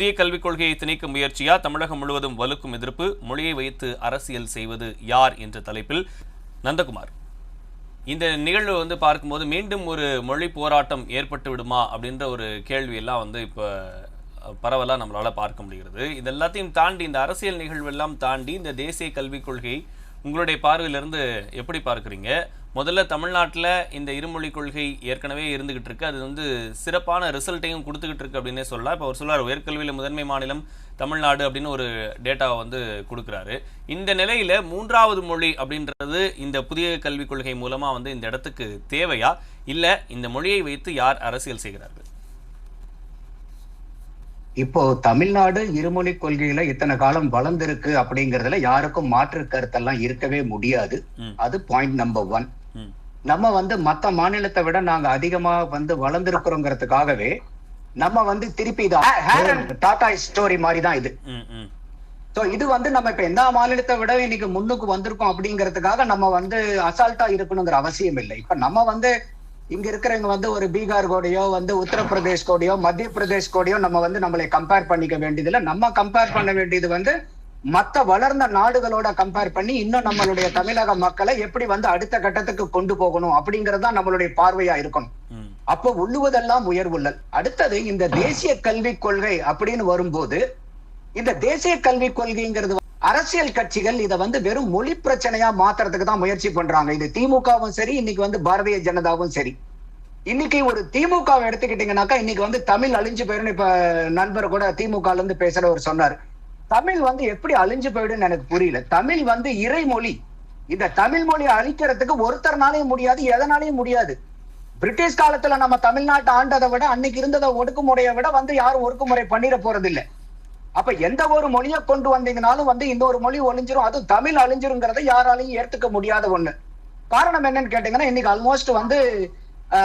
புதிய கல்விக் கொள்கையை திணிக்க முயற்சியா? தமிழகம் முழுவதும் வலுக்கும் எதிர்ப்பு. மொழியை வைத்து அரசியல் செய்வது யார் என்ற தலைப்பில் நந்தகுமார். இந்த நிகழ்வு வந்து பார்க்கும்போது மீண்டும் ஒரு மொழி போராட்டம் ஏற்பட்டு விடுமா அப்படின்ற ஒரு கேள்வி எல்லாம் வந்து இப்போ பரவலாக நம்மளால் பார்க்க முடிகிறது. இது எல்லாத்தையும் தாண்டி இந்த அரசியல் நிகழ்வு எல்லாம் தாண்டி இந்த தேசிய கல்விக் கொள்கை உங்களுடைய பார்வையிலிருந்து எப்படி பார்க்குறீங்க? முதல்ல தமிழ்நாட்டில் இந்த இருமொழி கொள்கை ஏற்கனவே இருந்துகிட்டு இருக்கு. அது வந்து சிறப்பான ரிசல்ட்டையும் கொடுத்துக்கிட்டு இருக்கு அப்படின்னே சொல்லலாம். இப்போ அவர் சொல்றாரு உயர்கல்வியில் முதன்மை மாநிலம் தமிழ்நாடு அப்படின்னு ஒரு டேட்டாவை வந்து கொடுக்குறாரு. இந்த நிலையில மூன்றாவது மொழி அப்படின்றது இந்த புதிய கல்விக் கொள்கை மூலமா வந்து இந்த இடத்துக்கு தேவையா? இல்ல இந்த மொழியை வைத்து யார் அரசியல் செய்கிறார்கள்? இப்போ தமிழ்நாடு இருமொழி கொள்கையில இத்தனை காலம் வளர்ந்திருக்கு அப்படிங்கறதுல யாருக்கும் மாற்று கருத்தெல்லாம் இருக்கவே முடியாது. அது பாயிண்ட் நம்பர் ஒன் நம்ம வந்து மத்த மாநிலத்தை விட நாங்க அதிகமா வந்து வளர்ந்திருக்கிறோங்கிறதுக்காகவே நம்ம வந்து திருப்பி இது டாடா ஸ்டோரி மாதிரி தான் இது. சோ இது வந்து நம்ம இப்ப எந்த மாநிலத்தை விட இன்னைக்கு முன்னுக்கு வந்திருக்கோம் அப்படிங்கிறதுக்காக நம்ம வந்து அசால்ட்டா இருக்கணுங்கிற அவசியம் இல்லை. இப்ப நம்ம வந்து இங்க இருக்கிறவங்க வந்து ஒரு பீகார் கூடயோ வந்து உத்தரப்பிரதேஷ் கூடயோ மத்திய பிரதேஷ் கூடயோ நம்ம வந்து நம்மளை கம்பேர் பண்ணிக்க வேண்டியதில்லை. நம்ம கம்பேர் பண்ண வேண்டியது வந்து மத்த வளர்ந்த நாடுகளோட கம்பேர் பண்ணி இன்னும் நம்மளுடைய தமிழக மக்களை எப்படி வந்து அடுத்த கட்டத்துக்கு கொண்டு போகணும் அப்படிங்கிறது தான் நம்மளுடைய பார்வையா இருக்கணும். அப்போ உள்ளுவதெல்லாம் உயர்வுள்ளல் அடுத்தது இந்த தேசிய கல்விக் கொள்கை அப்படின்னு வரும்போது இந்த தேசிய கல்விக் கொள்கைங்கிறது அரசியல் கட்சிகள் இதை வந்து வெறும் மொழி பிரச்சனையா மாத்துறதுக்கு தான் முயற்சி பண்றாங்க. இது திமுகவும் சரி இன்னைக்கு வந்து பாரதிய ஜனதாவும் சரி. இன்னைக்கு ஒரு திமுக எடுத்துக்கிட்டீங்கன்னாக்கா இன்னைக்கு வந்து தமிழ் அழிஞ்சு போயிடும் இப்ப நண்பர் கூட திமுக இருந்து பேசுறவர் சொன்னார். தமிழ் வந்து எப்படி அழிஞ்சு போயிடும்னு எனக்கு புரியல. தமிழ் வந்து இறைமொழி. இந்த தமிழ் மொழியை அழிக்கிறதுக்கு ஒருத்தர்னாலையும் முடியாது எதனாலையும் முடியாது. பிரிட்டிஷ் காலத்துல நம்ம தமிழ்நாட்டை ஆண்டதை விட அன்னைக்கு இருந்ததை ஒடுக்குமுறையை விட வந்து யாரும் ஒடுக்குமுறை பண்ணிட போறது இல்லை அப்ப எந்த ஒரு மொழியை கொண்டு வந்தீங்கனாலும் வந்து இந்த ஒரு மொழி ஒழிஞ்சிரும். அதுவும் தமிழ் அழிஞ்சிருங்கிறத யாராலையும் ஏத்துக்க முடியாத ஒண்ணு. காரணம் என்னன்னு கேட்டீங்கன்னா இன்னைக்கு ஆல்மோஸ்ட் வந்து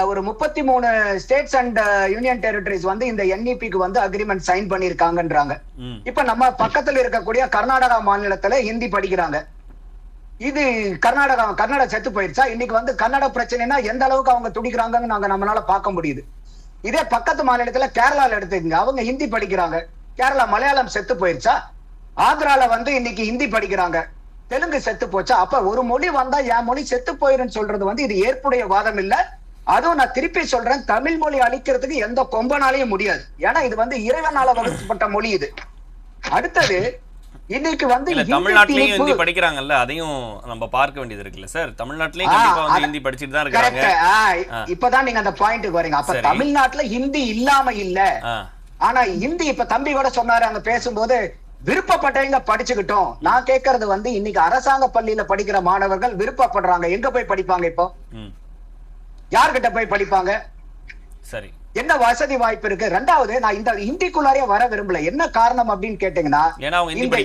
ஒரு முப்பத்தி மூணு ஸ்டேட்ஸ் அண்ட் யூனியன் டெரிட்டரிஸ் வந்து இந்த என்இபிக்கு வந்து அக்ரிமெண்ட் சைன் பண்ணிருக்காங்கன்றாங்க. இப்ப நம்ம பக்கத்துல இருக்கக்கூடிய கர்நாடகா மாநிலத்துல ஹிந்தி படிக்கிறாங்க. இது கர்நாடகா கர்நாடகா செத்து போயிருச்சா? இன்னைக்கு வந்து கன்னட பிரச்சனைனா எந்த அளவுக்கு அவங்க துடிக்கிறாங்கன்னு நாங்க நம்மளால பார்க்க முடியுது. இதே பக்கத்து மாநிலத்துல கேரளால எடுத்துக்கங்க. அவங்க ஹிந்தி படிக்கிறாங்க. கேரளா மலையாளம் செத்து போயிருச்சா? ஆந்திரால வந்து இன்னைக்கு ஹிந்தி படிக்கிறாங்க. தெலுங்கு செத்து போச்சா? அப்ப ஒரு மொழி வந்தா என் மொழி செத்து போயிருன்னு சொல்றது வந்து இது ஏற்புடைய வாதம் இல்ல. அதுவும் நான் திருப்பி சொல்றேன் தமிழ் மொழி அழிக்கிறதுக்கு எந்த கொம்பனாலையும் முடியாது. ஏன்னா இது வந்து இறைவனால வகுக்கப்பட்ட மொழி இது. அடுத்தது இன்னைக்கு வந்து தமிழ்நாட்டிலையும் ஹிந்தி படிக்கிறாங்கல்ல அதையும் நம்ம பார்க்க வேண்டியது இருக்குல்ல சார்? தமிழ்நாட்டிலையும் கண்டிப்பா வந்து ஹிந்தி படிச்சுட்டு தான் இருக்காங்க. இப்பதான் நீங்க அந்த பாயிண்ட்டுக்கு வரீங்க. அப்ப. தமிழ்நாட்டுல ஹிந்தி இல்லாம இல்ல. ஆனா ஹிந்தி இப்ப தம்பி கூட சொன்னாரு அங்க பேசும்போது விருப்பப்பட்டவங்க படிச்சுக்கிட்டோம். நான் கேட்கறது வந்து இன்னைக்கு அரசாங்க பள்ளியில படிக்கிற மாணவர்கள் விருப்பப்படுறாங்க. எங்க போய் படிப்பாங்க இப்போ? யார்கிட்ட போய் படிப்பாங்க? சரி. என்ன வசதி வாய்ப்பு இருக்கு? ரெண்டாவது நான் இந்த ஹிந்திக்குள்ளாரே வர விரும்பல. என்ன காரணம் அப்படின்னு கேட்டீங்கன்னா இந்த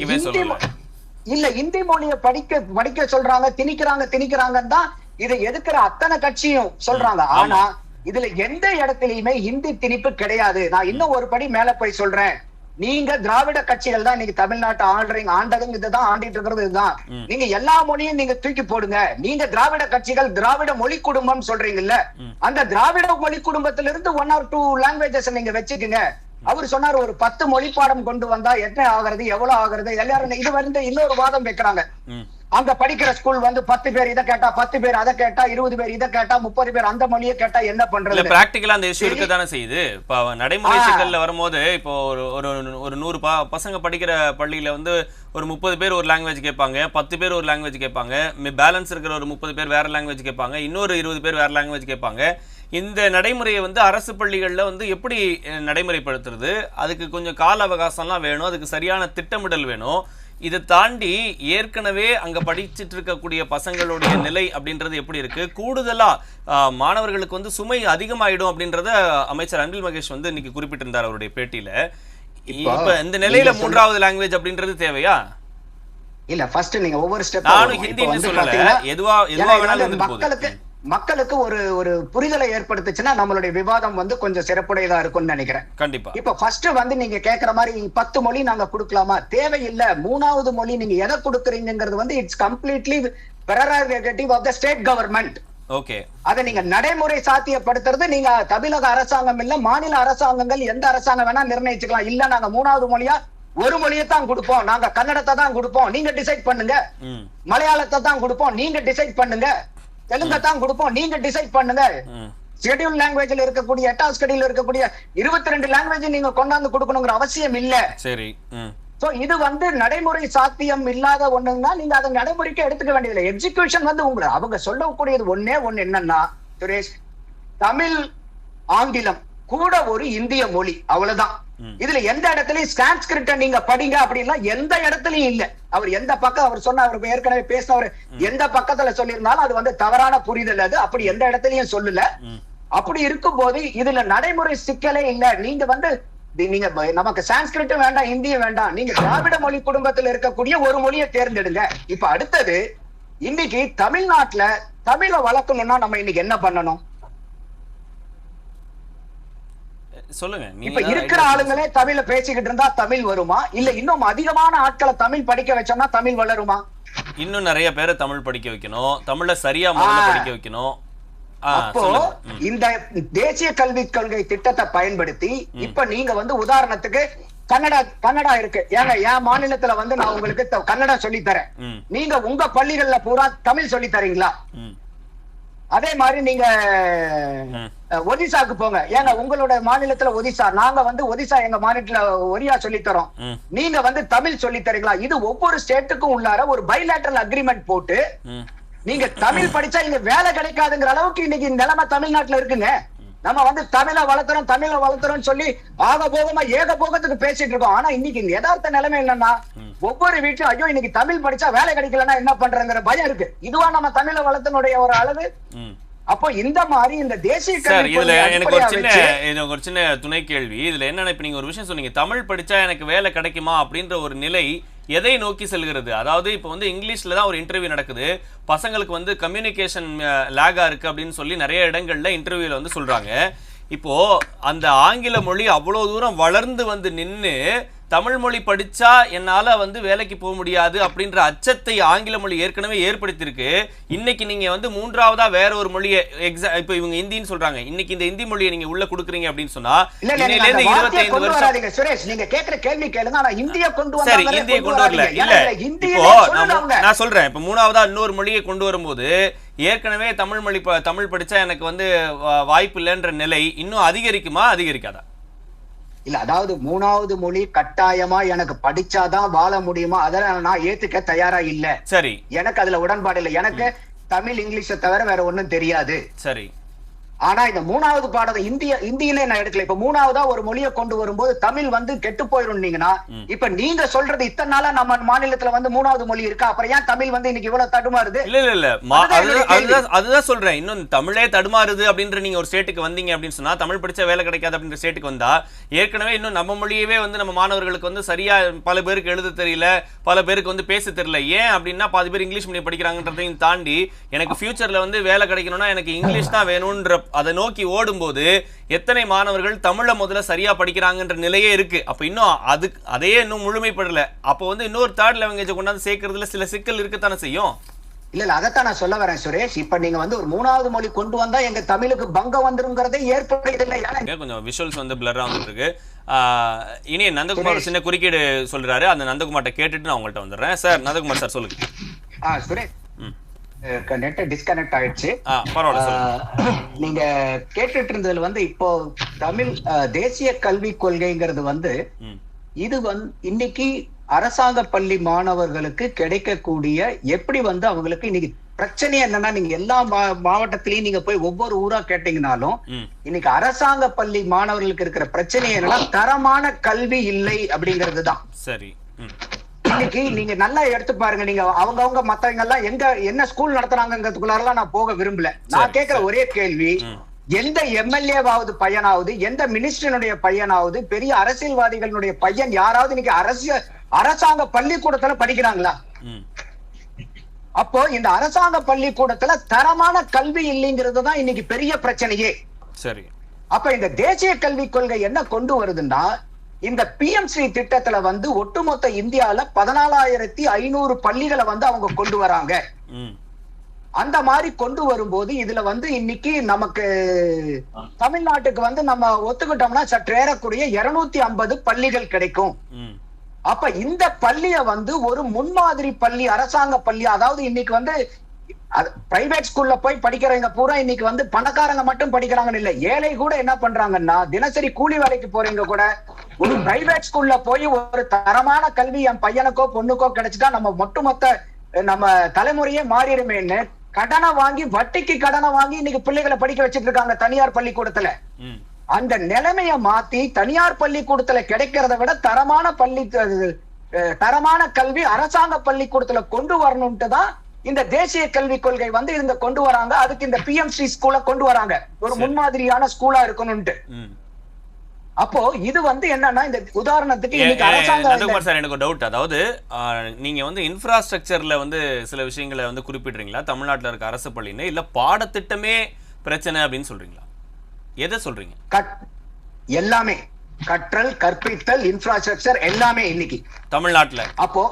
இல்ல ஹிந்தி மொழிய படிக்க படிக்க சொல்றாங்க திணிக்கிறாங்க திணிக்கிறாங்கன்னு தான் இதை எதுக்குற அத்தனை கட்சியும் சொல்றாங்க. ஆனா இதுல எந்த இடத்துலயுமே ஹிந்தி திணிப்பு கிடையாது. நான் இன்னும் ஒரு படி மேல போய் சொல்றேன். நீங்க திராவிட கட்சிகள் தான் இன்னைக்கு தமிழ்நாட்டை ஆள்றீங்க. ஆண்டதும் இதுதான் ஆண்டிட்டு இருக்கிறது இதுதான். நீங்க எல்லா மொழியும் நீங்க தூக்கி போடுங்க. நீங்க திராவிட கட்சிகள் திராவிட மொழி குடும்பம் சொல்றீங்கல்ல. அந்த திராவிட மொழி குடும்பத்திலிருந்து இருந்து ஒன் ஆர் டூ லாங்குவேஜஸ் நீங்க வச்சுக்கோங்க. அவர் சொன்னார் ஒரு பத்து மொழி பாடம் கொண்டு வந்தா என்ன ஆகுறது எவ்வளவு ஆகுறது எல்லாரும் இது வந்து இன்னொரு வாதம் வைக்கிறாங்க. அங்க படிக்கிற ஸ்கூல் வந்து பத்து பேர் இதை கேட்டா பத்து பேர் அதை கேட்டா இருபது பேர் இதை கேட்டா முப்பது பேர் அந்த மொழியை கேட்டா என்ன பண்றது? பிராக்டிக்கலா அந்த இஷ்யூ இருக்க தானே செய்யுது. இப்ப நடைமுறை. சிக்கல்ல வரும்போது இப்போ ஒரு ஒரு ஒரு நூறு பசங்க படிக்கிற பள்ளியில வந்து ஒரு முப்பது பேர் ஒரு லாங்குவேஜ் கேட்பாங்க பத்து பேர் ஒரு லாங்குவேஜ் கேட்பாங்க பேலன்ஸ் இருக்கிற ஒரு முப்பது பேர் வேற லாங்குவேஜ் கேட்பாங்க இன்னொரு இருபது பேர் வேற லாங்குவேஜ் கேட்பாங்க. இந்த நடைமுறையை வந்து அரசு பள்ளிகளில் வந்து எப்படி நடைமுறைப்படுத்துறது? அதுக்கு கொஞ்சம் கால அவகாசம்லாம் வேணும் அதுக்கு சரியான திட்டமிடல் வேணும். இதை தாண்டி ஏற்கனவே அங்க படிச்சிட்டு இருக்கக்கூடிய பசங்களுடைய நிலை அப்படின்றது எப்படி இருக்கு? கூடுதலா ஆஹ், மாணவர்களுக்கு வந்து சுமை அதிகமாயிடும் அப்படின்றத அமைச்சர் அன்பில் மகேஷ் வந்து இன்னைக்கு குறிப்பிட்டிருந்தார் அவருடைய பேட்டியில. இப்போ இந்த நிலையில மூன்றாவது லாங்குவேஜ் அப்படின்றது தேவையா? இல்ல ஃபர்ஸ்ட் நீங்க ஒவ்வொரு ஸ்டெப் நானும் ஹிந்தின்னு சொல்லல. எதுவா எதுவா வேணாலும் மக்களுக்கு மக்களுக்கு ஒரு ஒரு புரிதலை ஏற்படுத்துச்சுன்னா நம்மளுடைய விவாதம் வந்து கொஞ்சம் சிறப்புடையதா இருக்கும்னு நினைக்கிறேன். கண்டிப்பா. இப்ப ஃபர்ஸ்ட் வந்து நீங்க கேக்குற மாதிரி பத்து மொழி நாங்க கொடுக்கலாமா? தேவையில்லை. மூணாவது மொழி நீங்க எதை கொடுக்குறீங்கிறது வந்து it's completely prerogative of the state government okay. அதை நீங்க நடைமுறை சாத்தியப்படுத்துறது நீங்க தமிழக அரசாங்கம் இல்ல மாநில அரசாங்கங்கள் எந்த அரசாங்கம் வேணா நிர்ணயிச்சுக்கலாம். இல்ல நாங்க மூணாவது மொழியா ஒரு மொழியை தான் கொடுப்போம். நாங்க கன்னடத்தை தான் கொடுப்போம். நீங்க டிசைட் பண்ணுங்க. மலையாளத்தை தான் கொடுப்போம். நீங்க டிசைட் பண்ணுங்க. தெலுங்கை தான் கொடுப்போம். நீங்க டிசைட் பண்ணுங்க. ஷெட்யூல் லாங்குவேஜ்ல இருக்கக்கூடிய எட்டாம் ஸ்கடியில் இருக்கக்கூடிய இருபத்தி ரெண்டு லாங்குவேஜ் நீங்க கொண்டாந்து கொடுக்கணுங்கிற அவசியம் இல்ல. சரி சோ இது வந்து நடைமுறை சாத்தியம் இல்லாத ஒண்ணுன்னா நீங்க அதை நடைமுறைக்கு எடுத்துக்க வேண்டியதில்லை. எக்ஸிகியூஷன் வந்து உங்களை அவங்க சொல்லக்கூடியது ஒண்ணே ஒண்ணு என்னன்னா சுரேஷ் தமிழ் ஆங்கிலம் கூட ஒரு இந்திய மொழி அவ்வளவுதான். இதுல எந்த இடத்துலயும் சான்ஸ்கிரிட்ட நீங்க படிங்க அப்படின்னா எந்த இடத்துலயும் இல்ல. அவர் எந்த பக்கம் அவர் சொன்ன அவர் ஏற்கனவே பேசினவர் எந்த பக்கத்துல சொல்லியிருந்தாலும் அது வந்து தவறான புரிதல் அது. அப்படி எந்த இடத்துலயும் சொல்லல. அப்படி இருக்கும்போது இதுல நடைமுறை சிக்கலே இல்ல. நீங்க வந்து நீங்க நமக்கு சான்ஸ்கிரிட்டும் வேண்டாம் இந்தியும் வேண்டாம். நீங்க திராவிட மொழி குடும்பத்துல இருக்கக்கூடிய ஒரு மொழியை தேர்ந்தெடுங்க. இப்ப அடுத்தது இன்னைக்கு தமிழ்நாட்டுல தமிழை வளர்க்கணும்னா நம்ம இன்னைக்கு என்ன பண்ணணும்? சொல்லுங்க இப்ப இருக்கிற ஆளுங்களே தமிழ்ல பேசிக்கிட்டு இருந்தா தமிழ் வருமா? இல்ல இன்னும் அதிகமான ஆட்களை தமிழ் படிக்க வச்சோம்னா தமிழ் வளருமா? இன்னும் நிறைய பேரை தமிழ் படிக்க வைக்கணும். தமிழ்ல சரியா முதல்ல. படிக்க வைக்கணும். அப்போ இந்த தேசிய கல்விக் கொள்கை திட்டத்தை பயன்படுத்தி இப்ப நீங்க வந்து உதாரணத்துக்கு கன்னடா கன்னடா இருக்கு. ஏங்க என் மாநிலத்துல வந்து நான் உங்களுக்கு கன்னடா சொல்லி தரேன். நீங்க உங்க பள்ளிகள்ல பூரா தமிழ் சொல்லி தரீங்களா? அதே மாதிரி நீங்க ஒடிசாக்கு போங்க. ஏங்க உங்களோட மாநிலத்துல ஒடிசா நாங்க வந்து ஒடிசா எங்க மாநிலத்துல ஒரியா சொல்லி தரோம். நீங்க வந்து தமிழ் சொல்லி தரீங்களா? இது ஒவ்வொரு ஸ்டேட்டுக்கும் உள்ளார ஒரு பைலேட்டரல் அக்ரிமெண்ட் போட்டு நீங்க தமிழ் படிச்சா இங்க வேலை கிடைக்காதுங்கிற அளவுக்கு இன்னைக்கு நிலைமை தமிழ்நாட்டுல இருக்குங்க. நம்ம வந்து தமிழை வளர்த்துறோம் தமிழை வளர்த்துறோம் சொல்லி ஆக போகமா ஏக போகத்துக்கு பேசிட்டு இருக்கோம். ஆனா இன்னைக்கு யதார்த்த நிலைமை என்னன்னா ஒவ்வொரு வீட்லயும் ஐயோ இன்னைக்கு தமிழ் படிச்சா வேலை கிடைக்கலன்னா என்ன பண்றங்கிற பயம் இருக்கு. இதுவா நம்ம தமிழை வளர்த்தனுடைய ஒரு அளவு? அப்போ இந்த மாதிரி இந்த தேசிய சார் இதுல எனக்கு ஒரு சின்ன எனக்கு ஒரு சின்ன துணை கேள்வி. இதுல என்னன்னா இப்ப நீங்க ஒரு விஷயம் சொன்னீங்க? தமிழ் படிச்சா எனக்கு வேலை கிடைக்குமா அப்படின்ற ஒரு நிலை எதை நோக்கி செல்கிறது? அதாவது இப்போ வந்து இங்கிலீஷ்ல தான் ஒரு இன்டர்வியூ நடக்குது. பசங்களுக்கு வந்து கம்யூனிகேஷன் லேகா இருக்கு அப்படின்னு சொல்லி நிறைய இடங்கள்ல இன்டர்வியூல வந்து சொல்றாங்க. இப்போ அந்த ஆங்கில மொழி அவ்வளவு தூரம் வளர்ந்து வந்து நின்னு தமிழ் மொழி படிச்சா என்னால வந்து வேலைக்கு போக முடியாது அப்படின்ற அச்சத்தை ஆங்கில மொழி ஏற்கனவே ஏற்படுத்தியிருக்கு. இன்னைக்கு நீங்க வந்து மூன்றாவதா வேற ஒரு மொழியை எக்ஸா இப்போ இவங்க இந்தின்னு சொல்றாங்க. இன்னைக்கு இந்த இந்தி மொழியை நீங்க உள்ள கொடுக்குறீங்க அப்படின்னு சொன்னா இல்ல இல்ல நீங்க இன்னையில அந்த இருந்து வார்த்தையை இருபத்தைந்து வருஷம் சுரேஷ். நீங்க கேக்குற கேள்வி கேளுங்க இந்திய கொண்டு சரி இந்தியை கொண்டு வரல. இல்ல இப்போ நான் சொல்றேன். இப்போ மூணாவதா இன்னொரு மொழியை கொண்டு வரும்போது ஏற்கனவே தமிழ் மொழி தமிழ் படிச்சா எனக்கு வந்து வாய்ப்பு இல்லைன்ற நிலை இன்னும் அதிகரிக்குமா? அதிகரிக்காதா? இல்ல அதாவது மூணாவது மொழி கட்டாயமா எனக்கு படிச்சாதான் வாழ முடியுமா? அதெல்லாம் நான் ஏத்துக்க தயாரா இல்ல. சரி. எனக்கு அதுல உடன்பாடு இல்ல. எனக்கு தமிழ் இங்கிலீஷை தவிர வேற ஒண்ணும் தெரியாது. சரி. ஆனா இந்த மூணாவது பாடத்தை இந்திய இந்தியிலே நான் எடுக்கல. இப்ப மூணாவதா ஒரு மொழியை கொண்டு வரும்போது தமிழ் வந்து கெட்டு போயிருந்தீங்கன்னா இப்ப நீங்க சொல்றது இத்தனை நாளா நம்ம மாநிலத்துல வந்து மூணாவது மொழி இருக்கா? அப்புறம் ஏன் தமிழ் வந்து இன்னைக்கு இவ்வளவு தடுமாறுது? இல்ல இல்ல இல்ல. அதுதான் சொல்றேன். இன்னும் தமிழே தடுமாறுது அப்படின்ற நீங்க ஒரு ஸ்டேட்டுக்கு வந்தீங்க அப்படின்னு சொன்னா தமிழ் படிச்சா வேலை கிடைக்காது அப்படின்ற ஸ்டேட்டுக்கு வந்தா ஏற்கனவே இன்னும் நம்ம மொழியவே வந்து நம்ம மாணவர்களுக்கு வந்து சரியா பல பேருக்கு எழுத தெரியல பல பேருக்கு வந்து பேச தெரியல. ஏன் அப்படின்னா பாதி பேர் இங்கிலீஷ் மீடியம் படிக்கிறாங்கன்றதையும் தாண்டி எனக்கு ஃபியூச்சர்ல வந்து வேலை கிடைக்கணும்னா எனக்கு இங்கிலீஷ் தான் வேணும்ன்ற அதை நோக்கி ஓடும்போது எத்தனை மாணவர்கள் தமிழை முதல்ல சரியா படிக்கிறாங்கன்ற நிலையே இருக்கு. அப்ப இன்னும் அது அதையே இன்னும் முழுமைப்படல. அப்போ வந்து இன்னொரு தேர்ட் லாங்குவேஜை கொண்டாந்து சேர்க்கறதுல சில சிக்கல் இருக்கத்தானே செய்யும்? இல்ல இல்ல அதைத்தான் நான் சொல்ல வரேன் சுரேஷ். இப்ப நீங்க வந்து ஒரு மூணாவது மொழி கொண்டு வந்தா எங்க தமிழுக்கு பங்கம் வந்துருங்கிறதே ஏன்னா இங்க கொஞ்சம் விஷுவல்ஸ் வந்து பிளரா வந்துட்டு இருக்கு இனி நந்தகுமார் சின்ன குறுக்கீடு சொல்றாரு. அந்த நந்தகுமார்ட்ட கேட்டுட்டு நான் உங்கள்ட்ட வந்துடுறேன். சார் நந்தகுமார் சார் சொல்லுங்க. ஆ, சுரேஷ். நெட் டிஸ்கனெக்ட் ஆயிடுச்சு. நீங்க கேட்டுட்டு இருந்ததுல வந்து இப்போ தமிழ் தேசிய கல்விக் கொள்கைங்கிறது வந்து இது வந்து இன்னைக்கு அரசாங்க பள்ளி மாணவர்களுக்கு கிடைக்கக்கூடிய எப்படி வந்து அவங்களுக்கு இன்னைக்கு பிரச்சனை என்னன்னா நீங்க எல்லா மாவட்டத்திலயும் நீங்க போய் ஒவ்வொரு ஊரா கேட்டீங்கனாலும் இன்னைக்கு அரசாங்க பள்ளி மாணவர்களுக்கு இருக்கிற பிரச்சனை என்னன்னா தரமான கல்வி இல்லை அப்படிங்கிறது தான் சரி இன்னைக்கு நீங்க நல்லா எடுத்து பாருங்க. நீங்க அவங்கவங்க மத்தவங்க எல்லாம் எங்க என்ன ஸ்கூல் நடத்துறாங்கிறதுக்குள்ளாரெல்லாம் நான் போக விரும்பல. நான் கேட்கிற ஒரே கேள்வி. எந்த எம்எல்ஏவாவது பையனாவது எந்த மினிஸ்டரினுடைய பையனாவது பெரிய அரசியல்வாதிகளுடைய பையன் யாராவது இன்னைக்கு அரசியல் அரசாங்க பள்ளிக்கூடத்துல படிக்கிறாங்களா? அப்போ இந்த அரசாங்க பள்ளிக்கூடத்துல தரமான கல்வி இல்லைங்கிறது தான் இன்னைக்கு பெரிய பிரச்சனையே. சரி. அப்ப இந்த தேசிய கல்விக் கொள்கை என்ன கொண்டு வருதுன்னா இந்த பிஎம்சி திட்டத்துல வந்து ஒட்டுமொத்த இந்தியால பதினாலாயிரத்தி ஐநூறு பள்ளிகளை வந்து அவங்க கொண்டு வராங்க. அந்த மாதிரி கொண்டு வரும்போது இதுல வந்து இன்னைக்கு நமக்கு தமிழ்நாட்டுக்கு வந்து நம்ம ஒத்துக்கிட்டோம்னா சற்று ஏறக்கூடிய இருநூத்தி ஐம்பது பள்ளிகள் கிடைக்கும். அப்ப இந்த பள்ளிய வந்து ஒரு முன்மாதிரி பள்ளி அரசாங்க பள்ளி அதாவது இன்னைக்கு வந்து பிரைவேட் ஸ்கூல்ல போய் படிக்கிறவங்க பூரா இன்னைக்கு வந்து பணக்காரங்க மட்டும் படிக்கிறாங்கன்னு இல்ல. ஏழை கூட என்ன பண்றாங்கன்னா தினசரி கூலி வேலைக்கு போறவங்க கூட ஒரு பிரைவேட் ஸ்கூல்ல போய் ஒரு தரமான கல்வி என் பையனுக்கோ பொண்ணுக்கோ கிடைச்சிட்டா நம்ம ஒட்டுமொத்த நம்ம தலைமுறையே மாறிடுமேன்னு கடனை வாங்கி வட்டிக்கு கடனை வாங்கி இன்னைக்கு பிள்ளைகளை படிக்க வச்சிட்டு இருக்காங்க தனியார் பள்ளிக்கூடத்துல. அந்த நிலைமைய மாத்தி தனியார் பள்ளிக்கூடத்துல கிடைக்கிறத விட தரமான பள்ளி தரமான கல்வி அரசாங்க பள்ளிக்கூடத்துல கொண்டு வரணும்ட்டு தான் இந்த தேசிய கல்விக் கொள்கை வந்து இந்த கொண்டு வராங்க. அதுக்கு இந்த பிஎம்சி ஸ்கூல கொண்டு வராங்க. ஒரு. முன்மாதிரியான ஸ்கூலா இருக்கணும்ட்டு அப்போ இது வந்து என்னன்னா இந்த உதாரணத்துக்கு இன்னைக்கு சார் எனக்கு டவுட் அதாவது நீங்க வந்து இன்ஃப்ராஸ்ட்ரக்சர்ல வந்து சில விஷயங்களை வந்து குறிப்பிடுறீங்களா? தமிழ்நாட்டுல இருக்க அரசு பள்ளின்னு இல்ல பாடத்திட்டமே பிரச்சனை அப்படின்னு சொல்றீங்களா? எதை சொல்றீங்க? எல்லாமே. கற்றல் கற்பித்தல் இன்ஃப்ராஸ்ட்ரக்சர் எல்லாமே இன்னைக்கு. தமிழ்நாட்டுல. அப்போ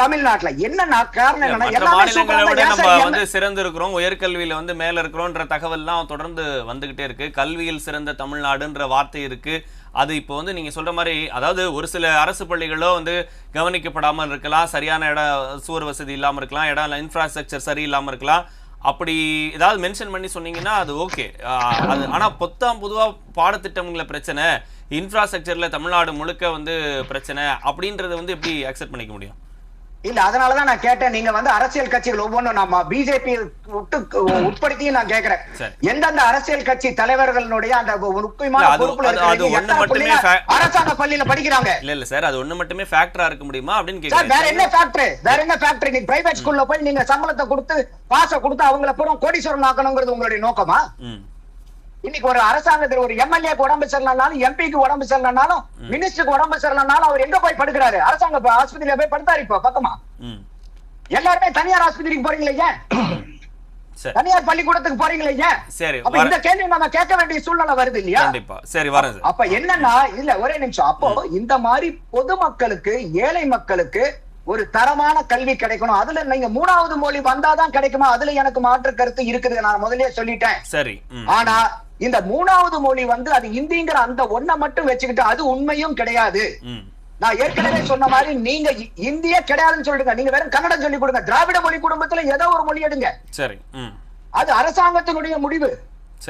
தமிழ்நாட்டுல என்னன்னா காரணம் நம்ம. வந்து சிறந்து இருக்கிறோம் உயர்கல்வியில வந்து மேல இருக்கிறோம்ன்ற தகவல்லாம் தொடர்ந்து வந்துகிட்டே இருக்கு. கல்வியில் சிறந்த தமிழ்நாடுன்ற வார்த்தை இருக்கு. அது இப்போ வந்து நீங்க சொல்ற மாதிரி அதாவது ஒரு சில அரசு பள்ளிகளோ வந்து கவனிக்கப்படாமல் இருக்கலாம் சரியான இடம் சுவர் வசதி இல்லாம இருக்கலாம் இடம் இன்ஃப்ராஸ்ட்ரக்சர் சரியில்லாம இருக்கலாம். அப்படி ஏதாவது மென்ஷன் பண்ணி சொன்னீங்கன்னா அது ஓகே அது ஆனா பொத்தாம் பொதுவா பாடத்திட்டங்கள பிரச்சனை இன்ஃப்ராஸ்ட்ரக்சர்ல தமிழ்நாடு முழுக்க வந்து பிரச்சனை அப்படின்றத வந்து எப்படி அக்செப்ட் பண்ணிக்க முடியும்? இல்ல அதனாலதான் நான் கேட்டேன். நீங்க வந்து அரசியல் கட்சிகள் ஒவ்வொன்றும் நம்ம பிஜேபி விட்டு உட்படுத்தி நான் கேக்குறேன். எந்தெந்த அரசியல் கட்சி தலைவர்களுடைய அந்த முக்கியமான பொறுப்புல அரசாங்க பள்ளியில படிக்கிறாங்க? இல்ல இல்ல சார் அது ஒண்ணு மட்டுமே ஃபேக்டரா இருக்க முடியுமா அப்படின்னு சார் வேற கேக்குறேன் என்ன ஃபேக்டரி வேற என்ன ஃபேக்டரி நீங்க பிரைவேட் ஸ்கூல்ல போய் நீங்க சம்பளத்தை கொடுத்து பாச கொடுத்து அவங்கள பூரா கோடீஸ்வரன் ஆக்கணுங்கிறது உங்களுடைய நோக்கமா? இன்னைக்கு ஒரு அரசாங்கத்துல ஒரு எம்எல்ஏக்கு உடம்பு சரியில்லைனாலும் எம்பிக்கு உடம்பு சரியில்லைனாலும் மினிஸ்டருக்கு உடம்பு சரியில்லைனாலும் அவர் எங்க போய் படுக்கிறாரு? அரசாங்க ஆஸ்பத்திரியில போய் படுத்தாரு இப்ப பக்கமா. எல்லாருமே தனியார் ஆஸ்பத்திரிக்கு போறீங்களே ஏன்? தனியார் பள்ளிக்கூடத்துக்கு போறீங்களே ஏன்? சரி அப்ப இந்த கேள்வி நம்ம கேட்க வேண்டிய சூழ்நிலை வருது இல்லையா? கண்டிப்பா. சரி சார். அப்ப என்னன்னா இல்ல ஒரே நிமிஷம். அப்போ இந்த மாதிரி பொதுமக்களுக்கு ஏழை மக்களுக்கு ஒரு தரமான கல்வி கிடைக்கணும். அதுல நீங்க மூணாவது மொழி வந்தாதான் கிடைக்குமா? அதுல எனக்கு மாற்று கருத்து இருக்குது நான் முதல்லயே சொல்லிட்டேன். சரி ஆனா இந்த மூணாவது மொழி வந்து அது இந்திங்கிற அந்த ஒண்ணை மட்டும் வச்சுக்கிட்டு அது உண்மையும் கிடையாது. நான் ஏற்கனவே சொன்ன மாதிரி நீங்க இந்தியே கிடையாதுன்னு சொல்லிடுங்க. நீங்க வெறும் கன்னடம் சொல்லி கொடுங்க. திராவிட மொழி குடும்பத்துல ஏதோ ஒரு மொழி எடுங்க. அது அரசாங்கத்தினுடைய முடிவு.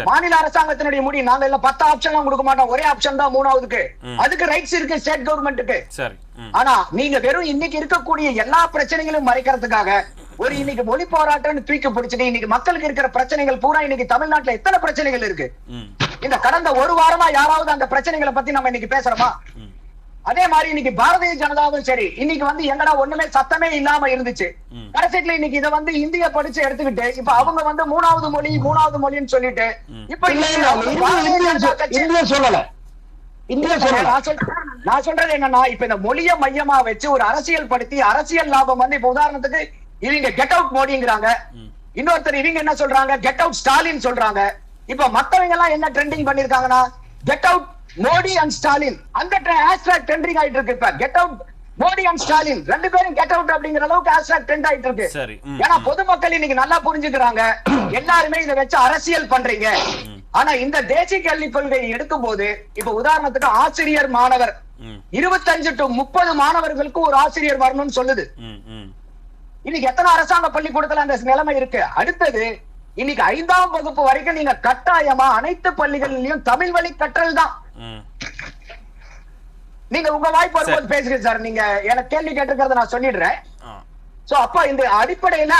மாநில அரசாங்கத்தினுடைய முடிவு. நாங்க இல்ல பத்து ஆப்ஷன் எல்லாம் கொடுக்க மாட்டோம். ஒரே ஆப்ஷன் தான் மூணாவதுக்கு. அதுக்கு ரைட்ஸ் இருக்கு ஸ்டேட் கவர்மெண்ட்டுக்கு ஆனா நீங்க வெறும் இன்னைக்கு இருக்கக்கூடிய எல்லா பிரச்சனைகளும் மறைக்கிறதுக்காக ஒரு இன்னைக்கு மொழி போராட்டம்னு தூக்கி பிடிச்சிட்டு இன்னைக்கு மக்களுக்கு இருக்கிற பிரச்சனைகள் பூரா இன்னைக்கு தமிழ்நாட்டுல எத்தனை பிரச்சனைகள் இருக்கு? இந்த கடந்த ஒரு வாரமா யாராவது அந்த பிரச்சனைகளை பத்தி நம்ம இன்னைக்கு பேசுறோமா? அதே மாதிரி இன்னைக்கு பாரதிய ஜனதாவும் சரி இன்னைக்கு வந்து எங்கடா ஒண்ணுமே சத்தமே இல்லாம இருந்துச்சு. கடைசியில இன்னைக்கு இதை வந்து இந்திய படிச்சு எடுத்துக்கிட்டு இப்ப அவங்க வந்து மூணாவது மொழி மூணாவது மொழின்னு சொல்லிட்டு இப்ப இந்திய- சொல்லல. இந்திய சொல்லல. நான் சொல்றது என்னன்னா இப்ப இந்த மொழிய மையமா வச்சு ஒரு அரசியல் படுத்தி அரசியல் லாபம் வந்து இப்ப உதாரணத்துக்கு இவங்க கெட் அவுட் மோடிங்கிறாங்க. இன்னொருத்தர் இவங்க என்ன சொல்றாங்க? கெட் அவுட் ஸ்டாலின் சொல்றாங்க. இப்ப மத்தவங்க எல்லாம் என்ன trending பண்ணிருக்காங்கன்னா get out Modi and Stalin அந்த ஹேஷ்டாக் ட்ரெண்டிங் ஆயிட்டு இருக்கு இப்ப. Get out Modi and Stalin ரெண்டு பேரும் கெட் அவுட் அப்படிங்கிற அளவுக்கு ஹேஷ்டாக் ட்ரெண்ட் ஆயிட்டு இருக்கு ஏன்னா பொதுமக்கள் இன்னைக்கு நல்லா புரிஞ்சுக்கிறாங்க. எல்லாருமே இதை வச்சு அரசியல் பண்றீங்க. ஆனா இந்த தேசிய கல்விக் கொள்கையை எடுக்கும் போது இப்ப உதாரணத்துக்கு ஆசிரியர் மாணவர். இருபத்தஞ்சு டு முப்பது மாணவர்களுக்கு ஒரு ஆசிரியர் வரணும்னு சொல்லுது. இன்னைக்கு எத்தனை அரசாங்க பள்ளிக்கூடத்துல அந்த நிலைமை இருக்கு? அடுத்தது இன்னைக்கு ஐந்தாம் வகுப்பு வரைக்கும் நீங்க கட்டாயமா அனைத்து பள்ளிகளிலும் தமிழ் வழி கற்றல் தான். நீங்க உங்க வாய்ப்பு வரும்போது பேசுறீங்க சார். நீங்க எனக்கு கேள்வி கேட்டிருக்கிறத நான் சொல்லிடுறேன். சோ அப்ப இந்த அடிப்படையில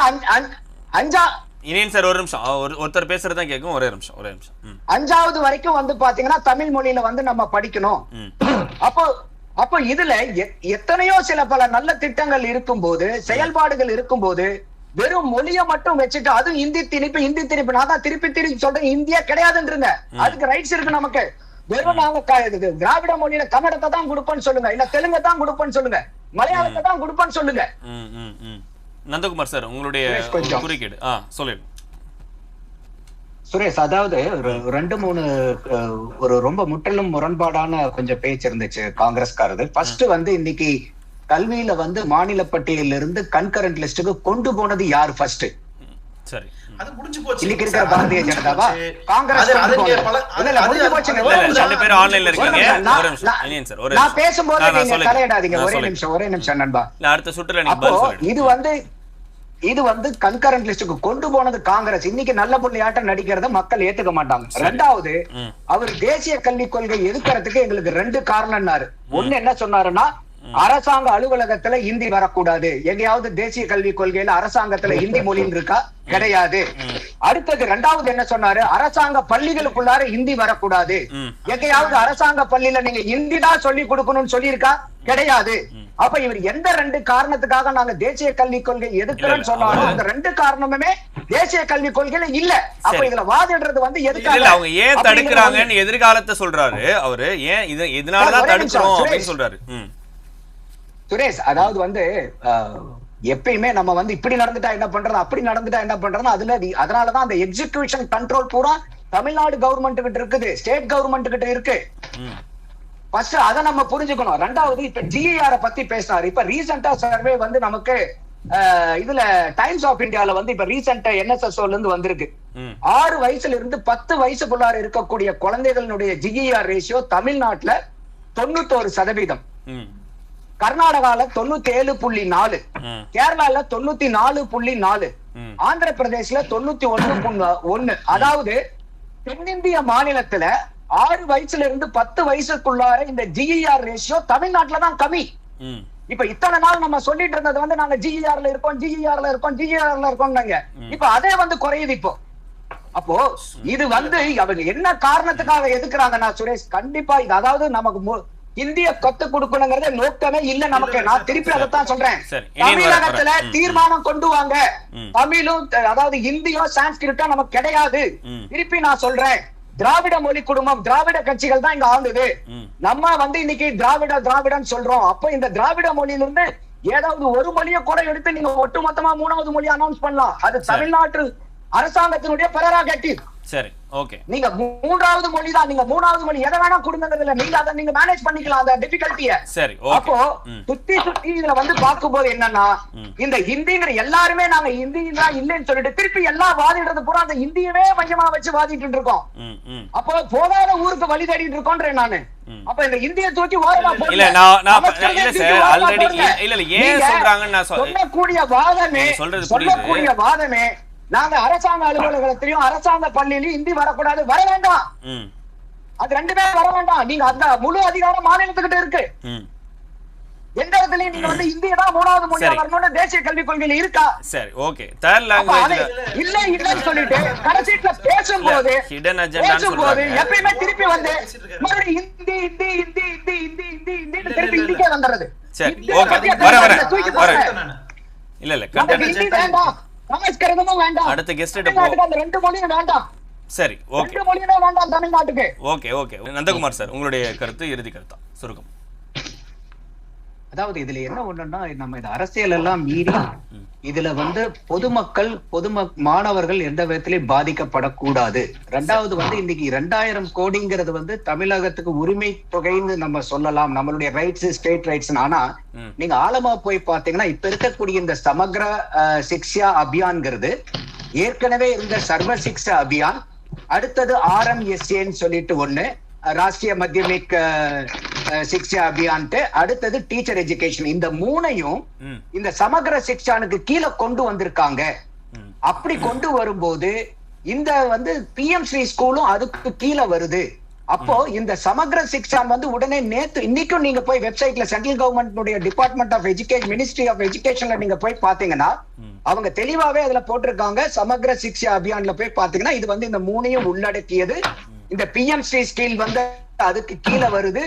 அஞ்ச- இனியன் சார் ஒரு நிமிஷம். ஒரு ஒருத்தர் பேசுறது தான் கேட்கும். ஒரே நிமிஷம் ஒரே நிமிஷம். அஞ்சாவது வரைக்கும் வந்து பாத்தீங்கன்னா தமிழ் மொழியில வந்து நம்ம படிக்கணும். அப்போ அப்போ இதுல எத்தனையோ சில பல நல்ல திட்டங்கள் இருக்கும்போது செயல்பாடுகள் இருக்கும்போது வெறும் மொழிய மட்டும் வச்சுட்டு அதுவும் இந்தி திணிப்பு இந்தி திணிப்பு. நான் தான் திருப்பி திருப்பி சொல்றேன் இந்தியா கிடையாதுன்றங்க அதுக்கு ரைட்ஸ் இருக்கு நமக்கு. வெறும் நாங்க திராவிட மொழியில கன்னடத்தை தான் கொடுப்போம்னு சொல்லுங்க. இல்ல தெலுங்கை தான் கொடுப்போம்னு சொல்லுங்க. மலையாளத்தை தான் கொடுப்பேன்னு சொல்லுங்க. நந்தகுமார் சார் உங்களுடைய. குறுக்கீடு. சொல்லிடு சுரேஷ் அதாவது ஒரு ரெண்டு மூணு ஒரு ரொம்ப முற்றிலும் முரண்பாடான கொஞ்சம் பேச்சு இருந்துச்சு காங்கிரஸ்காரது ஃபர்ஸ்ட் வந்து இன்னைக்கு கல்வியில வந்து மாநில பட்டியலில் இருந்து கன்கரண்ட் லிஸ்டுக்கு கொண்டு போனது யார் ஃபர்ஸ்ட் சரி. அது முடிஞ்சு போச்சு. இன்னைக்கு இருக்கிற பாரதிய ஜனதாவா. காங்கிரஸ் ரெண்டு பேரும் ஆன்லைன்ல இருக்கீங்க. நான்- இனியன் சார் ஒரு நான் நிமிஷம். பேசும்போது நீங்க. தலையிடாதீங்க ஒரே. நிமிஷம் ஒரே நிமிஷம் நண்பா. இல்ல அடுத்த சுற்றுல நீங்க அப்போ இது வந்து இது வந்து கன்கரண்ட் லிஸ்டுக்கு கொண்டு போனது காங்கிரஸ். இன்னைக்கு நல்ல புள்ளியாட்டம் நடிக்கிறத மக்கள் ஏத்துக்க மாட்டாங்க. ரெண்டாவது. அவர் தேசிய கல்விக் கொள்கை எதுக்கறதுக்கு எங்களுக்கு ரெண்டு காரணம்னாரு. ஒண்ணு என்ன சொன்னாருன்னா அரசாங்க அலுவலகத்துல இந்தி வரக்கூடாது. எங்கேயாவது தேசிய கல்விக் கொள்கையில அரசாங்கத்துல இந்தி மொழின்னு இருக்கா கிடையாது. அடுத்தது ரெண்டாவது என்ன சொன்னாரு? அரசாங்க பள்ளிகளுக்குள்ளார இந்தி வரக்கூடாது. எங்கேயாவது அரசாங்க பள்ளியில நீங்க இந்தி தான் சொல்லி கொடுக்கணும்னு சொல்லியிருக்கா? கிடையாது. அப்ப இவர் எந்த ரெண்டு காரணத்துக்காக நாங்க தேசிய கல்விக் கொள்கை எதுக்குறோம்னு சொன்னாலும் அந்த ரெண்டு காரணமுமே தேசிய கல்விக் கொள்கையில இல்ல. அப்ப. இதுல வாதிடுறது வந்து எதுக்காக? அவங்க ஏன் தடுக்கிறாங்கன்னு எதிர்காலத்தை சொல்றாரு அவரு. ஏன் இது இதனாலதான் தடுக்கிறோம். அப்படின்னு சொல்றாரு. சுரேஷ் அதாவது வந்து எப்பயுமே நம்ம வந்து இப்படி நடந்துட்டா என்ன பண்றது அப்படி நடந்துட்டா என்ன பண்றது அதுல அதனாலதான் அந்த எக்ஸிகியூஷன் கண்ட்ரோல் பூரா தமிழ்நாடு கவர்மெண்ட் கிட்ட இருக்குது ஸ்டேட் கவர்மெண்ட் கிட்ட இருக்கு. ஃபர்ஸ்ட் அத நம்ம புரிஞ்சுக்கணும். ரெண்டாவது இப்ப ஜிஏஆர் பத்தி பேசினாரு. இப்ப ரீசெண்டா சர்வே வந்து நமக்கு இதுல டைம்ஸ் ஆஃப் இந்தியால வந்து இப்ப ரீசெண்டா என்எஸ்எஸ்ஓல இருந்து வந்திருக்கு. ஆறு வயசுல இருந்து பத்து வயசுக்குள்ளார இருக்கக்கூடிய குழந்தைகளுடைய ஜிஇஆர் ரேஷியோ தமிழ்நாட்டுல தொண்ணூத்தோரு சதவீதம். கர்நாடகால தொண்ணூத்தி ஏழு புள்ளி நாலு கேரளால தொண்ணூத்தி நாலு புள்ளி நாலு. ஆந்திர பிரதேஷ்ல தொண்ணூத்தி ஒண்ணு ஒண்ணு அதாவது தென்னிந்திய மாநிலத்துல ஆறு வயசுல இருந்து பத்து வயசுக்குள்ளார இந்த ஜிஇஆர் ரேஷியோ தமிழ்நாட்டுல தான் கம்மி. இப்ப இத்தனை நாள் நம்ம சொல்லிட்டு இருந்தது வந்து நாங்க ஜிஇஆர்ல இருக்கோம் ஜிஇஆர்ல இருக்கோம் ஜிஇஆர்ல இருக்கோம்னாங்க. இப்ப அதே வந்து குறையுது இப்போ. அப்போ இது வந்து அவங்க என்ன காரணத்துக்காக எதுக்குறாங்கன்னா சுரேஷ் கண்டிப்பா இது அதாவது நமக்கு இந்திய கத்து கொடுக்கணுங்கிறத நோக்கமே இல்ல நமக்கு. நான் திருப்பி அதைத்தான் சொல்றேன். தமிழகத்துல தீர்மானம் கொண்டு வாங்க. தமிழும் அதாவது இந்தியோ சான்ஸ்கிரிட்டோ நமக்கு கிடையாது. திருப்பி நான் சொல்றேன். திராவிட மொழி குடும்பம் திராவிட கட்சிகள் தான் இங்க ஆளுது. நம்ம வந்து இன்னைக்கு திராவிட திராவிடன்னு சொல்றோம். அப்ப இந்த திராவிட மொழியில இருந்து ஏதாவது ஒரு மொழியை கூட எடுத்து நீங்க ஒட்டுமொத்தமா மூணாவது மொழி அனௌன்ஸ் பண்ணலாம். அது தமிழ்நாட்டு அரசாங்கத்தினுடைய பெரராகட்டிவ் சரி ஓகே நீங்க மூன்றாவது மொழி தான் நீங்க மூணாவது மொழி எதை வேணா கொடுங்கறதுல நீங்க அதை நீங்க மேனேஜ் பண்ணிக்கலாம் அந்த டிஃபிகல்ட்டிய சரி அப்போ சுத்தி சுத்தி இதுல வந்து பார்க்கும்போது என்னன்னா. இந்த ஹிந்திங்கிற எல்லாருமே நாங்க ஹிந்தி தான் இல்லைன்னு சொல்லிட்டு திருப்பி எல்லாம் வாதிடுறது பூரா அந்த ஹிந்தியவே மையமா வச்சு வாதிட்டு இருக்கோம் அப்போ போகாத ஊருக்கு வழி தேடிட்டு இருக்கோன்றேன் நானு. அப்ப இந்த இந்திய தூக்கி ஓரமா. இல்ல, நான்- இல்ல சார். இல்ல, இல்ல, ஏன் சொல்றாங்கன்னு நான் சொல்~ சொல்லக்கூடிய வாதமே. சொல்லக்கூடிய வாதமே நாங்க அரசாங்க அலுவலகத்திலையும் அரசாங்க பள்ளியிலையும் இந்தி வரக்கூடாது வர வேண்டாம். அது ரெண்டுமே வர வேண்டாம். நீங்க அந்த முழு அதிகாரம் மாநிலத்துக்கிட்ட இருக்கு. எந்த இடத்துலயும் நீங்க வந்து இந்திய தான் மூணாவது மொழியா. வரணும்னு தேசிய கல்விக் கொள்கையில இருக்கா? சரி ஓகே. தேர்ட் லாங்குவேஜ்ல இல்ல இல்லன்னு சொல்லிட்டு கடைசியில பேசும்போது agenda ன்னு பேசும்போது சொல்றாங்க. எப்பயுமே திருப்பி வந்து மறுபடியும் ஹிந்தி ஹிந்தி ஹிந்தி ஹிந்தி ஹிந்தி ஹிந்தி ஹிந்தின்னு திருப்பி ஹிந்திக்கே வந்துடுறது. சரி. பத்தியே வர, வர, வர. இல்ல இல்ல. நமக்கு வேண்டாம். அடுத்த போ. தமிழ்நாட்டுக்கு அந்த ரெண்டு மொழியும் வேண்டாம். சரி ஓகே. ரெண்டு மொழியுமே வேண்டாம் தமிழ்நாட்டுக்கு. Okay okay. நந்தகுமார் சார் உங்களுடைய கருத்து இறுதி கருத்தா? சுருக்கம். அதாவது இதுல என்ன ஒண்ணுன்னா நம்ம இந்த அரசியல் எல்லாம் மீறி இதுல வந்து பொதுமக்கள் பொதும மாணவர்கள் எந்த விதத்திலையும் பாதிக்கப்படக்கூடாது. ரெண்டாவது வந்து இன்னைக்கு ரெண்டாயிரம் கோடிங்கிறது வந்து தமிழகத்துக்கு உரிமை தொகைன்னு நம்ம சொல்லலாம். நம்மளுடைய ரைட்ஸ் ஸ்டேட் ரைட்ஸ் ஆனா. நீங்க ஆழமா போய் பாத்தீங்கன்னா இப்ப இருக்கக்கூடிய இந்த சமக்ர சிக்ஷா அபியான்ங்கிறது ஏற்கனவே இருந்த சர்வ சிக்ஷா அபியான் அடுத்தது ஆர்எம்எஸ்ஏன்னு சொல்லிட்டு ஒண்ணு ராஷ்டிரிய மத்தியமிக் சிக்ஷா அபியான்ட்டு அடுத்தது டீச்சர் எஜுகேஷன் இந்த மூணையும் இந்த சமக்ர சிக்ஷானுக்கு கீழே கொண்டு வந்திருக்காங்க. அப்படி கொண்டு வரும்போது இந்த வந்து பிஎம் ஸ்ரீ ஸ்கூலும் அதுக்கு கீழே வருது. அப்போ இந்த சமக்ர சிக்ஷான் வந்து உடனே நேத்து இன்னைக்கும் நீங்க போய் வெப்சைட்ல central government department of education ministry of எஜுகேஷன்ல நீங்க போய் பாத்தீங்கன்னா. அவங்க தெளிவாவே அதுல போட்டிருக்காங்க. சமக்ர சிக்ஷா அபியான்ல போய் பாத்தீங்கன்னா இது வந்து இந்த மூணையும் உள்ளடக்கியது. இந்த பிஎம் ஸ்ரீ ஸ்கீல் வந்து அதுக்கு கீழே வருது.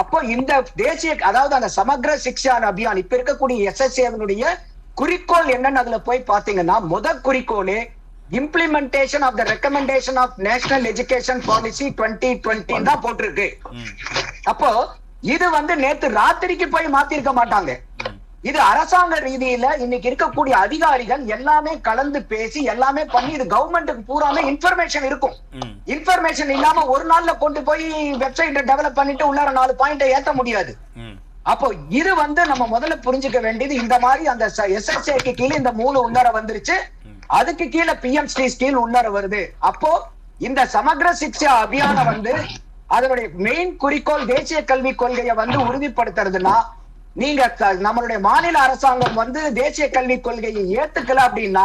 அப்போ இந்த தேசிய அதாவது அந்த சமக்ர சிக்ஷா அபியான் இப்ப இருக்கக்கூடிய எஸ்எஸ்ஏனுடைய குறிக்கோள் என்னன்னு அதுல போய் பாத்தீங்கன்னா முத குறிக்கோளே implementation of the recommendation of national education policy twenty twenty தான் போட்டிருக்கு. அப்போ இது வந்து நேத்து ராத்திரிக்கு போய் மாத்திருக்க மாட்டாங்க. இது அரசாங்க ரீதியில இன்னைக்கு இருக்கக்கூடிய அதிகாரிகள் எல்லாமே கலந்து பேசி எல்லாமே பண்ணி இது கவர்மெண்ட்டுக்கு பூராமே இன்ஃபர்மேஷன் இருக்கும். இன்ஃபர்மேஷன் இல்லாம ஒரு நாள்ல கொண்டு போய் வெப்சைட்டை டெவலப் பண்ணிட்டு உள்ளார நாலு பாயிண்ட ஏத்த முடியாது. அப்போ இது வந்து நம்ம முதல்ல புரிஞ்சுக்க வேண்டியது இந்த மாதிரி அந்த எஸ்எஸ்ஏக்கு கீழே இந்த மூணு உள்ளார வந்துருச்சு. அதுக்கு கீழே பிஎம் ஸ்ரீ ஸ்கீம் உள்ளர வருது. அப்போ இந்த சமக்ர சிக்ஷா அபியான வந்து அதனுடைய மெயின் குறிக்கோள் தேசிய கல்விக் கொள்கையை வந்து உறுதிப்படுத்துறதுன்னா நீங்க நம்மளுடைய மாநில அரசாங்கம் வந்து தேசிய கல்விக் கொள்கையை ஏத்துக்கல அப்படின்னா.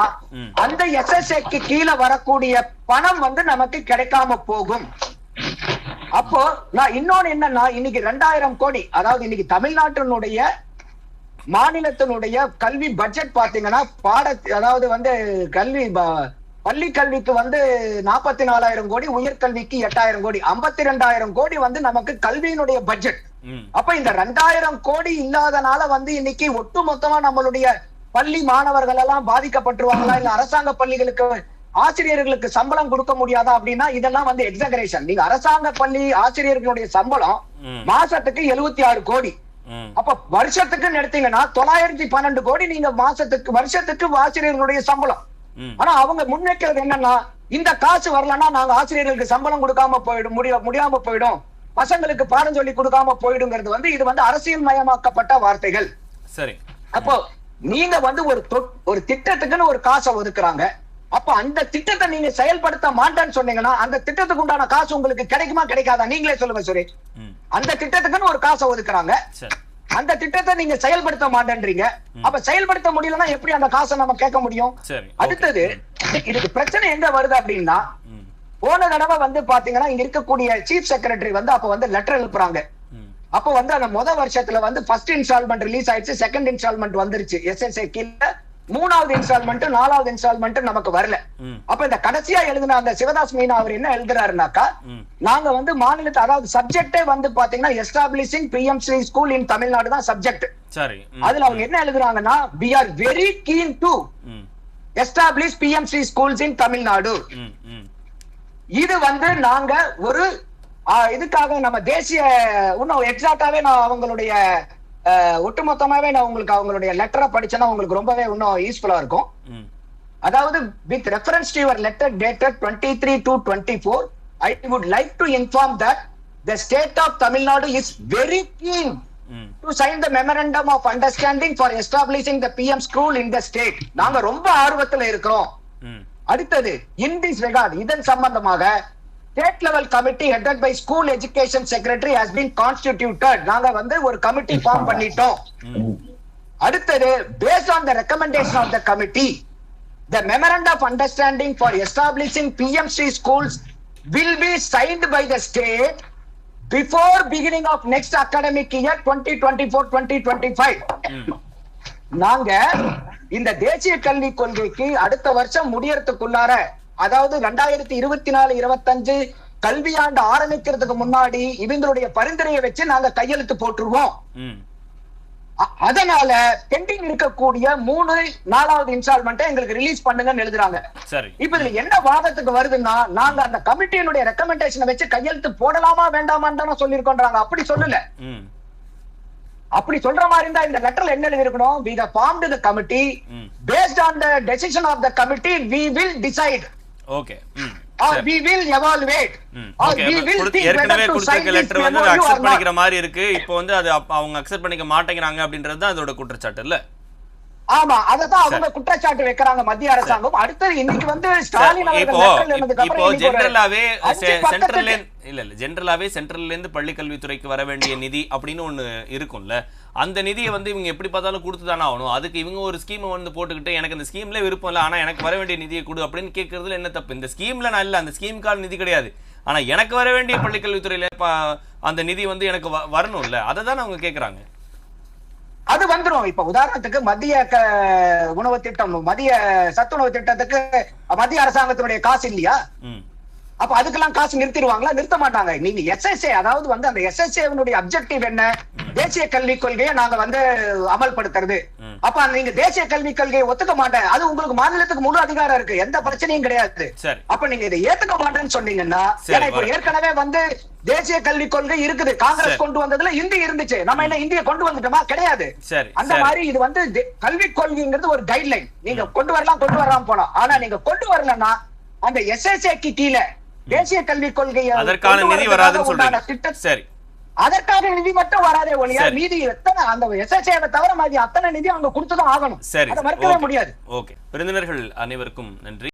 அந்த எஸ்எஸ்ஏக்கு கீழே வரக்கூடிய பணம் வந்து நமக்கு கிடைக்காம போகும் அப்போ நான் இன்னொன்னு என்னன்னா இன்னைக்கு ரெண்டாயிரம் கோடி அதாவது இன்னைக்கு தமிழ்நாட்டினுடைய மாநிலத்தினுடைய கல்வி பட்ஜெட் பாத்தீங்கன்னா பாட அதாவது வந்து கல்வி பள்ளி கல்விக்கு வந்து நாற்பத்தி நாலாயிரம் கோடி உயர்கல்விக்கு எட்டாயிரம் கோடி ஐம்பத்தி ரெண்டாயிரம் கோடி வந்து நமக்கு கல்வியினுடைய பட்ஜெட் அப்ப இந்த ரெண்டாயிரம் கோடி இல்லாதனால வந்து இன்னைக்கு ஒட்டு மொத்தமா நம்மளுடைய பள்ளி மாணவர்கள் எல்லாம் பாதிக்கப்பட்டுருவாங்களா? இல்ல அரசாங்க பள்ளிகளுக்கு ஆசிரியர்களுக்கு சம்பளம் கொடுக்க முடியாதா அப்படின்னா இதெல்லாம் வந்து எக்ஸகரேஷன் நீங்க அரசாங்க பள்ளி ஆசிரியர்களுடைய சம்பளம். மாசத்துக்கு எழுபத்தி ஆறு கோடி. அப்ப வருஷத்துக்கு எடுத்தீங்கன்னா தொள்ளாயிரத்தி பன்னெண்டு கோடி நீங்க மாசத்துக்கு வருஷத்துக்கு ஆசிரியர்களுடைய சம்பளம். ஆனா அவங்க முன்வைக்கிறது என்னன்னா இந்த காசு வரலன்னா நாங்க ஆசிரியர்களுக்கு சம்பளம் கொடுக்காம போயிடும் முடிய முடியாம போயிடும். பசங்களுக்கு பாடம் சொல்லி கொடுக்காம போயிடுங்கிறது வந்து இது வந்து அரசியல் மயமாக்கப்பட்ட வார்த்தைகள். சரி. அப்போ நீங்க வந்து ஒரு ஒரு திட்டத்துக்குன்னு ஒரு காசை ஒதுக்குறாங்க. அப்ப அந்த திட்டத்தை நீங்க செயல்படுத்த மாட்டேன்னு சொன்னீங்கன்னா அந்த திட்டத்துக்கு உண்டான காசு உங்களுக்கு கிடைக்குமா கிடைக்காதா? நீங்களே சொல்லுங்க சுரேஷ். அந்த திட்டத்துக்குன்னு ஒரு காசை ஒதுக்குறாங்க. அந்த திட்டத்தை நீங்க செயல்படுத்த மாட்டேன்றீங்க. அப்ப செயல்படுத்த முடியலன்னா எப்படி அந்த காசை நம்ம கேட்க முடியும்? அடுத்தது இதுக்கு பிரச்சனை எங்க வருது அப்படின்னா போன தடவை வந்து பாத்தீங்கன்னா இங்க இருக்கக்கூடிய சீஃப் செக்ரட்டரி வந்து அப்ப வந்து லெட்டர் எழுப்புறாங்க. அப்ப வந்து அந்த முத வருஷத்துல வந்து ஃபர்ஸ்ட் இன்ஸ்டால்மெண்ட் ரிலீஸ் ஆயிடுச்சு செகண்ட் இன்ஸ்டால்மெண்ட் வந்துருச்சு. எஸ்எஸ்ஏ கீழ மூணாவது இன்ஸ்டால்மெண்ட் நாலாவது இன்ஸ்டால்மெண்ட் நமக்கு வரல. அப்ப இந்த கடைசியா எழுதின அந்த சிவதாஸ் மீனா அவர் என்ன எழுதுறாருனாக்கா நாங்க வந்து மாநிலத்தை அதாவது சப்ஜெக்டே வந்து பாத்தீங்கன்னா establishing PM Shri school in Tamil Nadu தான் சப்ஜெக்ட் அதுல அவங்க என்ன எழுதுறாங்கன்னா we are very keen to establish PM Shri schools in Tamil Nadu. இது வந்து நாங்க ஒரு இதுக்காக நம்ம தேசிய இன்னும் எக்ஸாக்டாவே நான் அவங்களுடைய ஒட்டுமொத்தமாவே நான் உங்களுக்கு அவங்களுடைய லெட்டரை படிச்சேன்னா உங்களுக்கு ரொம்பவே இன்னும் யூஸ்ஃபுல்லா இருக்கும். அதாவது with reference to your letter dated twenty three to twenty four I would like to inform that the state of Tamil Nadu is very keen to sign the memorandum of understanding for establishing the PM school in the state நாங்க ரொம்ப ஆர்வத்துல இருக்கிறோம். அடுத்தது in this record இதன் சம்பந்தமாக state level committee headed by school education secretary has been constituted நாங்க வந்து ஒரு கமிட்டி ஃபார்ம் பண்ணிட்டோம். அடுத்தது based on the recommendation of the committee the memorandum of understanding for establishing PMC schools will be signed by the state before beginning of next academic year twenty twenty four twenty twenty five நாங்க இந்த தேசிய கல்விக் கொள்கைக்கு அடுத்த வருஷம் முடியறதுக்குள்ளார அதாவது ரெண்டாயிரத்தி இருபத்தி நாலு இருபத்தஞ்சு கல்வியாண்டு ஆரம்பிக்கிறதுக்கு முன்னாடி இவங்களுடைய பரிந்துரையை வச்சு நாங்க கையெழுத்து போட்டுருவோம். அதனால பெண்டிங் இருக்கக்கூடிய மூணு நாலாவது இன்ஸ்டால்மெண்ட்டை எங்களுக்கு ரிலீஸ் பண்ணுங்கன்னு எழுதுறாங்க. சரி. இப்ப இதுல என்ன வாதத்துக்கு வருதுன்னா நாங்க அந்த கமிட்டியினுடைய ரெக்கமெண்டேஷனை வச்சு கையெழுத்து போடலாமா வேண்டாமான்னு தானே சொல்லியிருக்கோன்றாங்க. அப்படி சொல்லல. அப்படி சொல்ற மாதிரி இருந்தா இந்த லெட்டர்ல என்ன எழுதிருக்கணும் have formed the committee. ம். Based on the decision of the committee we will decide. Okay ஏற்கனவே கொடுத்திருக்க லெட்டர் வந்து அக்செப்ட். பண்ணிக்கிற மாதிரி இருக்கு. இப்போ வந்து அது அவங்க அக்செப்ட் பண்ணிக்க மாட்டேங்கிறாங்க அப்படின்றது தான் அதோட குற்றச்சாட்டு இல்ல? ஆமா அததான் அவங்க குற்றச்சாட்டு வைக்கிறாங்க மத்திய அரசாங்கம் அடுத்தது இன்னைக்கு வந்து ஸ்டாலின் அவர்கள் இல்ல இல்ல ஜெனரலாவே சென்ட்ரல்ல இருந்து பள்ளி கல்வித்துறைக்கு வர வேண்டிய நிதி அப்படின்னு ஒண்ணு இருக்கும்ல. அந்த நிதியை வந்து இவங்க எப்படி பார்த்தாலும் கொடுத்து தானே ஆகணும். அதுக்கு இவங்க ஒரு ஸ்கீமை வந்து போட்டுக்கிட்டு எனக்கு இந்த ஸ்கீம்ல விருப்பம் இல்லை ஆனா எனக்கு வர வேண்டிய நிதியை கொடு அப்படின்னு கேட்கறதுல என்ன தப்பு? இந்த ஸ்கீம்ல நான் இல்ல அந்த ஸ்கீமுக்கான நிதி கிடையாது. ஆனா எனக்கு வர வேண்டிய பள்ளி கல்வித்துறையில ப- அந்த நிதி வந்து எனக்கு வரணும்ல. அதை தானே அவங்க கேக்குறாங்க. அது வந்துரும். இப்ப உதாரணத்துக்கு மத்திய க- உணவு திட்டம் மத்திய சத்துணவு திட்டத்துக்கு மத்திய அரசாங்கத்தினுடைய காசு இல்லையா? அப்ப அதுக்கெல்லாம் காசு நிறுத்திடுவாங்களா? நிறுத்த மாட்டாங்க. நீங்க எஸ்எஸ்ஏ அதாவது வந்து அந்த எஸ்எஸ்ஏனுடைய அப்ஜெக்டிவ் என்ன? தேசிய கல்விக் கொள்கையை நாங்க வந்து அமல்படுத்துறது. அப்ப நீங்க தேசிய கல்விக் கொள்கையை ஒத்துக்க மாட்டேன். அது உங்களுக்கு மாநிலத்துக்கு முழு அதிகாரம் இருக்கு. எந்த பிரச்சனையும் கிடையாது. அப்ப நீங்க இதை ஏத்துக்க மாட்டேன்னு சொன்னீங்கன்னா ஏன்னா இப்ப ஏற்கனவே வந்து தேசிய கல்விக் கொள்கை இருக்குது. காங்கிரஸ். கொண்டு வந்ததுல இந்தி இருந்துச்சு. நம்ம என்ன இந்திய கொண்டு வந்துட்டோமா? கிடையாது. அந்த மாதிரி இது வந்து கல்விக் கொள்கைங்கிறது ஒரு கைட்லைன் நீங்க கொண்டு வரலாம் கொண்டு வரலாம் போலாம். ஆனா நீங்க கொண்டு வரலன்னா அந்த எஸ்எஸ்ஏக்கு கீழே தேசிய கல்விக் கொள்கையை அதற்கான நிதி வராதுன்னு சொல்றீங்க. சரி. அதற்காக நிதி மட்டும் வராதே ஒழிய. மீதி எத்தனை அந்த எஸ்எஸ்ஏவை தவிர மாதிரி அத்தனை நிதி அவங்க கொடுத்துதான் ஆகணும். சரி. மறுக்கவே. முடியாது. ஓகே. விருந்தினர்கள் அனைவருக்கும் நன்றி.